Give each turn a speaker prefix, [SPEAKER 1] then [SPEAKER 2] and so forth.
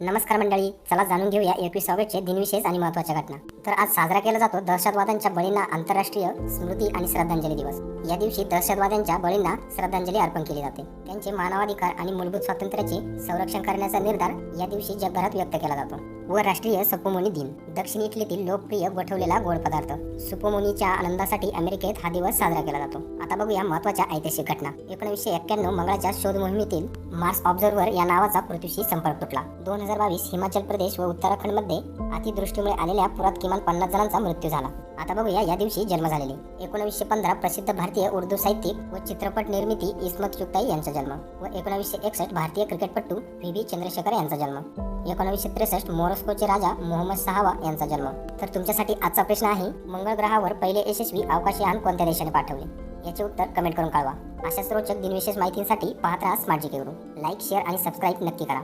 [SPEAKER 1] नमस्कार मंडळी चला जाणून घेऊया एकवीस ऑगस्टचे दिनविशेष आणि महत्त्वाच्या घटना. तर आज साजरा केला जातो दहशतवाद्यांच्या बळींना आंतरराष्ट्रीय स्मृती आणि श्रद्धांजली दिवस. या दिवशी दहशतवाद्यांच्या बळींना श्रद्धांजली अर्पण केली जाते. त्यांचे मानवाधिकार आणि मूलभूत स्वातंत्र्याचे संरक्षण करण्याचा निर्धार या दिवशी जगभरात व्यक्त केला जातो. व राष्ट्रीय सपोमोनी दिन. दक्षिण इटलीतील लोकप्रिय गोठवलेला गोड पदार्थ. सुपोमोनीच्या आनंदासाठी अमेरिकेत हा दिवस साजरा केला जातो. आता बघूया महत्त्वाच्या ऐतिहासिक घटना. एकोणीसशे एक्क्याण्णव मंगळाच्या शोध मोहिमेतील मार्स ऑब्झर्व्हर या नावाचा पृथ्वीशी संपर्क तुटला. दोन हजार बावीस हिमाचल प्रदेश व उत्तराखंडमध्ये अतिदृष्टीमुळे आलेल्या पुरात किमान पन्नास जणांचा मृत्यू झाला. आता बघूया या दिवशी जन्म झालेले. एकोणीसशे पंधरा प्रसिद्ध भारतीय उर्दू साहित्यिक व चित्रपट निर्मिती इस्मत चुगताई यांचा जन्म व एकोणीसशे एकसष्ट भारतीय क्रिकेटपटू व्ही बी चंद्रशेखर यांचा जन्म. एकोणीसशे त्रेसष्ट मोरस्कोचे राजा मोहम्मद सहावा यांचा जन्म. तर तुमच्यासाठी आजचा प्रश्न आहे मंगळ ग्रहावर पहिले यशस्वी अवकाशयान कोणत्या देशाने पाठवले? याचे उत्तर कमेंट करून कळवा. अशाच रोचक दिनविशेष माहितीसाठी पाहत राहा स्मार्ट जी लाईक शेअर आणि सबस्क्राईब नक्की करा.